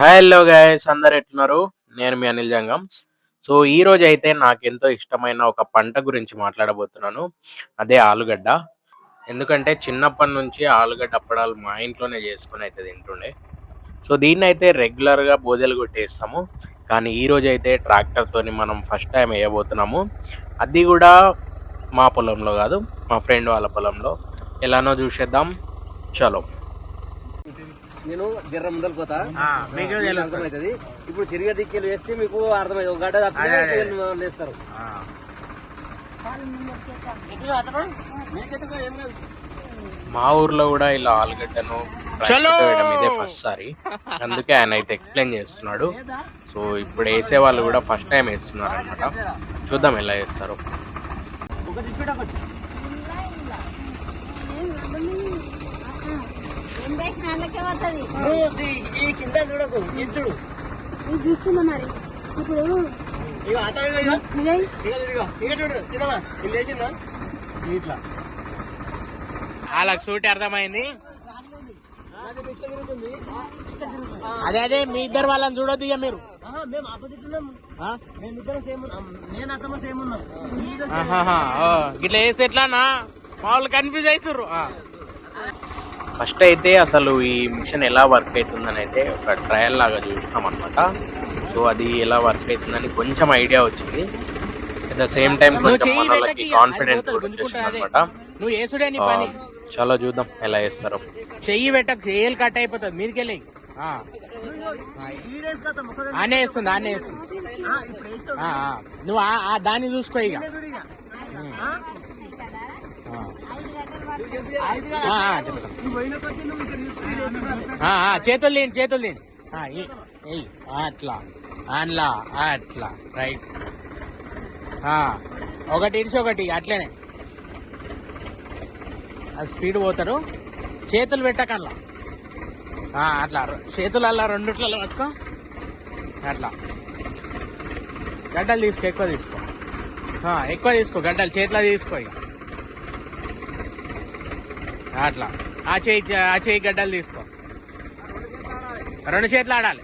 Hello guys అందరు ఎట్లున్నారు? నేను మీ అనిల్ జంగం. సో ఈ రోజు అయితే నాకు ఎంతో ఇష్టమైన ఒక పంట గురించి మాట్లాడబోతున్నాను. అదే ఆలుగడ్డ. ఎందుకంటే చిన్నప్పటి నుంచి ఆలుగడ్డ అప్పడాలు మా ఇంట్లోనే చేసుకుని అయితే తింటుండే. సో దీన్ని అయితే రెగ్యులర్గా బోదెలు కొట్టేస్తాము. కానీ ఈ రోజు అయితే ట్రాక్టర్తోని మనం ఫస్ట్ టైం వేయబోతున్నాము. అది కూడా మా పొలంలో కాదు మా ఫ్రెండ్ వాళ్ళ పొలంలో. ఎలానో చూసేద్దాం. చలో. నేను జర్ర ముందర పోతా. మీకు. అర్థమవుతుంది. ఇప్పుడు తిరిగే దిక్కులు వేస్తే మీకు అర్థమైంది ఒక గడ్డ లేస్తారు. మా ఊర్లో కూడా ఇలా ఆలుగడ్డను ఇదే ఫస్ట్ సారి. అందుకే ఆయన అయితే ఎక్స్ప్లెయిన్ చేస్తున్నాడు. సో ఇప్పుడు వేసే వాళ్ళు కూడా ఫస్ట్ టైం వేస్తున్నారు అనమాట చూద్దాం ఎలా వేస్తారు ఒకటి ఈ కింద చూడకు ఇది చూడు. ఇది చూస్తున్నా మరి. ఇప్పుడు ఇట్లా. వాళ్ళకి సూటి అర్థమైంది. అదే అదే మీ ఇద్దరు వాళ్ళని చూడొద్దు ఇక మీరు. ఆహా, మేము ఆపోజిట్ ఉన్నాం. మేమిద్దరం సేమ్ ఉన్నాం. నేను అత్తమ్మ సేమ్ ఉన్నాం. ఇట్లా వేస్తే ఎట్లానా మా వాళ్ళు కన్ఫ్యూజ్ అవుతారు ఫస్ట్ అయితే అసలు ఈ మిషన్ ఎలా వర్క్ అవుతుందని అయితే ఒక ట్రయల్ లాగా చూసినాం అనమాట సో అది ఎలా వర్క్ అవుతుందని కొంచెం ఐడియా వచ్చింది. అట్ ద సేమ్ టైం కొంచెం కూడా వచ్చేసింది అనమాట నువ్వు వేసుడే నీ పని. చాలా చూద్దాం ఎలా వేస్తారో చెయ్యి పెట్టక చెయ్యలు కట్ అయిపోతుంది కదా మొక్క ఆనే వేస్తుంది ఆనే వేస్తుంది. నువ్వు దాన్ని చూసుకో ఇక చూడు ఇక ఆ. ఆ, ఆ, చెప్తా. నువ్వు పోయిన కొద్దీ నువ్వు ఇక్కడ స్పీడ్ వేస్తున్నావు. ఆ, ఆ, చేతులు లేని చేతులు లేని అట్లా అట్లా అట్లా రైట్. ఒకటి ఇడిచి ఒకటి అట్లనే. అది స్పీడ్ పోతారు. చేతులు పెట్టకల్లా అట్లా చేతులు అలా రెండిట్లలో పట్టుకో. అట్లా. గడ్డలు తీసుకో ఎక్కువ తీసుకో. ఎక్కువ తీసుకో గడ్డలు చేతిలో తీసుకో ఇక అట్లా. ఆ చేయి ఆ చేయి గడ్డలు తీసుకో. రెండు చేతులు ఆడాలి.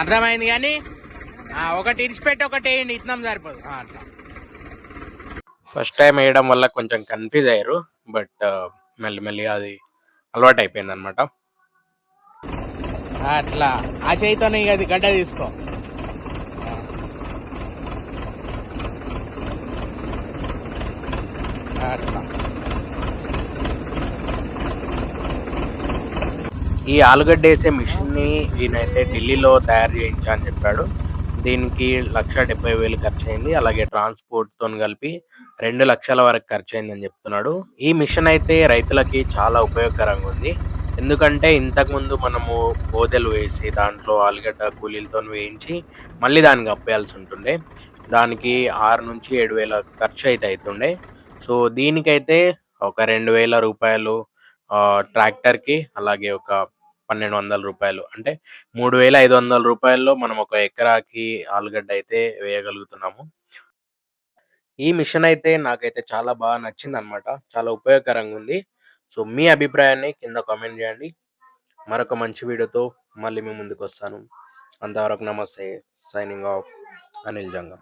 అర్థమైంది కానీ ఒకటి ఇడిచిపెట్టి ఒకటి వేయండి ఇత్తనం సరిపోదు. అట్లా. ఫస్ట్ టైం వేయడం వల్ల కొంచెం కన్ఫ్యూజ్ అయ్యారు బట్ మెల్లిమెల్లి అది అలవాటు అయిపోయింది అనమాట అట్లా. ఆ చేయితోనే ఇక అది గడ్డ తీసుకో. అట్లా ఈ ఆలుగడ్డ వేసే మిషన్ని ఈయనైతే ఢిల్లీలో తయారు చేయించా అని చెప్పాడు. దీనికి లక్ష డెబ్బై వేలు ఖర్చు అయింది అలాగే ట్రాన్స్పోర్ట్తో కలిపి రెండు లక్షల వరకు ఖర్చు అయిందని చెప్తున్నాడు. ఈ మిషన్ అయితే రైతులకి చాలా ఉపయోగకరంగా ఉంది. ఎందుకంటే ఇంతకుముందు మనము బోదెలు వేసి దాంట్లో ఆలుగడ్డ కూలీలతో వేయించి మళ్ళీ దానికి అప్పేయాల్సి ఉంటుండే. దానికి ఆరు నుంచి ఏడు వేల ఖర్చు అయితే అవుతుండే సో దీనికైతే ఒక రెండు వేల రూపాయలు ట్రాక్టర్కి అలాగే ఒక పన్నెండు వందల రూపాయలు. అంటే మూడు వేల ఐదు వందల రూపాయల్లో మనం ఒక ఎకరాకి ఆలుగడ్డ అయితే వేయగలుగుతున్నాము. ఈ మిషన్ అయితే నాకైతే చాలా బాగా నచ్చింది అనమాట చాలా ఉపయోగకరంగా ఉంది. సో మీ అభిప్రాయాన్ని కింద కామెంట్ చేయండి. మరొక మంచి వీడియోతో మళ్ళీ మీ ముందుకు వస్తాను అంతవరకు నమస్తే. Signing off. అనిల్ జంగం.